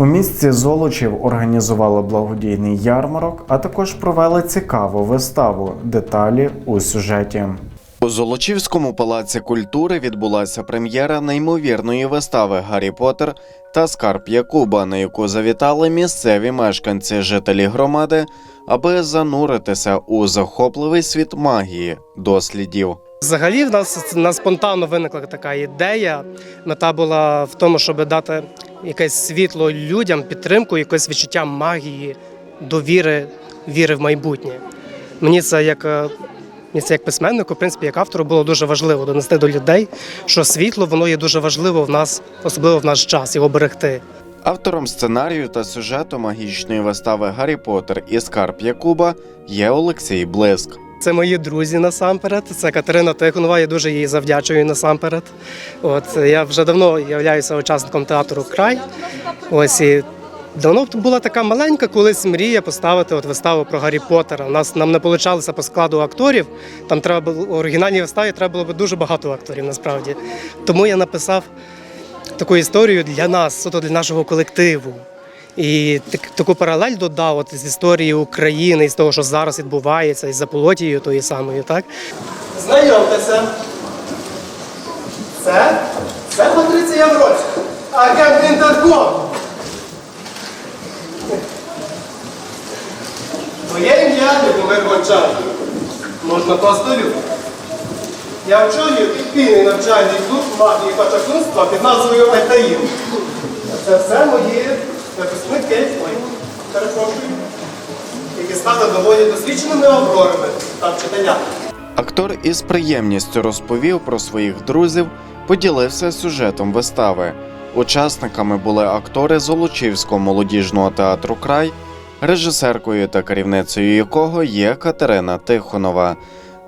У місті Золочів організували благодійний ярмарок, а також провели цікаву виставу. Деталі у сюжеті. У Золочівському палаці культури відбулася прем'єра неймовірної вистави Гаррі Поттер та Скарб Якуба, на яку завітали місцеві мешканці, жителі громади, аби зануритися у захопливий світ магії, дослідів. Взагалі, в нас, в нас спонтанно виникла така ідея. Мета була в тому, щоб дати якесь світло людям, підтримку, якесь відчуття магії, довіри, віри в майбутнє. Мені це як. е, Мені це як письменнику, в принципі, як автору було дуже важливо донести до людей, що світло воно є дуже важливо в нас, особливо в наш час, його берегти. Автором сценарію та сюжету магічної вистави Гаррі Поттер і Скарб Якуба є Олексій Блиск. Це мої друзі насамперед. Це Катерина Тихонова. Я дуже їй завдячую насамперед. От я вже давно являюся учасником театру Край. Ось і давно була така маленька колись мрія поставити от виставу про Гаррі Поттера. У нас нам не вийшло по складу акторів. Там треба було оригінальній виставі треба було б дуже багато акторів насправді. Тому я написав таку історію для нас, суто для нашого колективу. І так, таку паралель додав от з історії України, і з того, що зараз відбувається, із заполотією тої самої, так? Знайомтеся. Це, це Патриція Євроцька, агент Інтерком. Моє ім'я Любомир Гончар. Можна постою. Я очолюю підпільний навчальний клуб магії та чаклунства під назвою Альтаїр. Це все мої випускники, ой, перепрошую, які стали доволі досвідченими аврорами та вчителями. Актор із приємністю розповів про своїх друзів, поділився сюжетом вистави. Учасниками були актори Золочівського молодіжного театру Край, режисеркою та керівницею якого є Катерина Тихонова.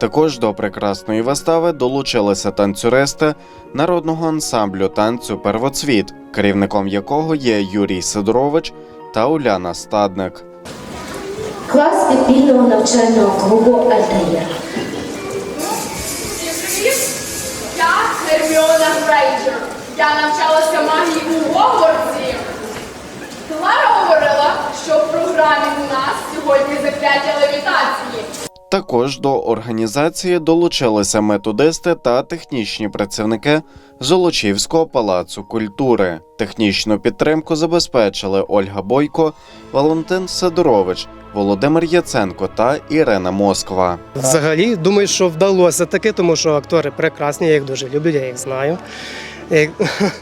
Також до прекрасної вистави долучилися танцюристи народного ансамблю танцю Первоцвіт, керівником якого є Юрій Сидорович та Уляна Стадник. Клас підпільного навчального клубу Альтаїр. Також до організації долучилися методисти та технічні працівники Золочівського палацу культури. Технічну підтримку забезпечили Ольга Бойко, Валентин Сидорович, Володимир Яценко та Ірина Москва. Взагалі, думаю, що вдалося таки, тому що актори прекрасні, я їх дуже люблю, я їх знаю. І,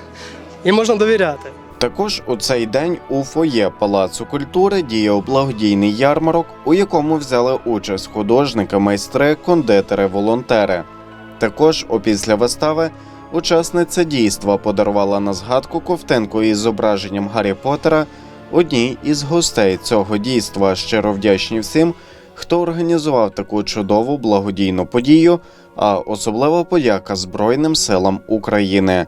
і можна довіряти. Також у цей день у фоє Палацу культури діяв благодійний ярмарок, у якому взяли участь художники, майстри, кондитери, волонтери. Також опісля вистави учасниця дійства подарувала на згадку ковтинку із зображенням Гаррі Поттера одній із гостей цього дійства. Щиро вдячні всім, хто організував таку чудову благодійну подію, а особлива подяка Збройним силам України.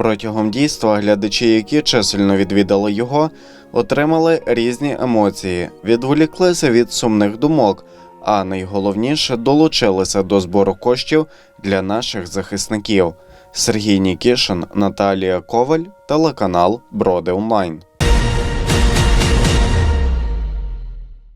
Протягом дійства глядачі, які чисельно відвідали його, отримали різні емоції, відволіклися від сумних думок, а найголовніше долучилися до збору коштів для наших захисників. Сергій Нікішин, Наталія Коваль, телеканал Броди Онлайн.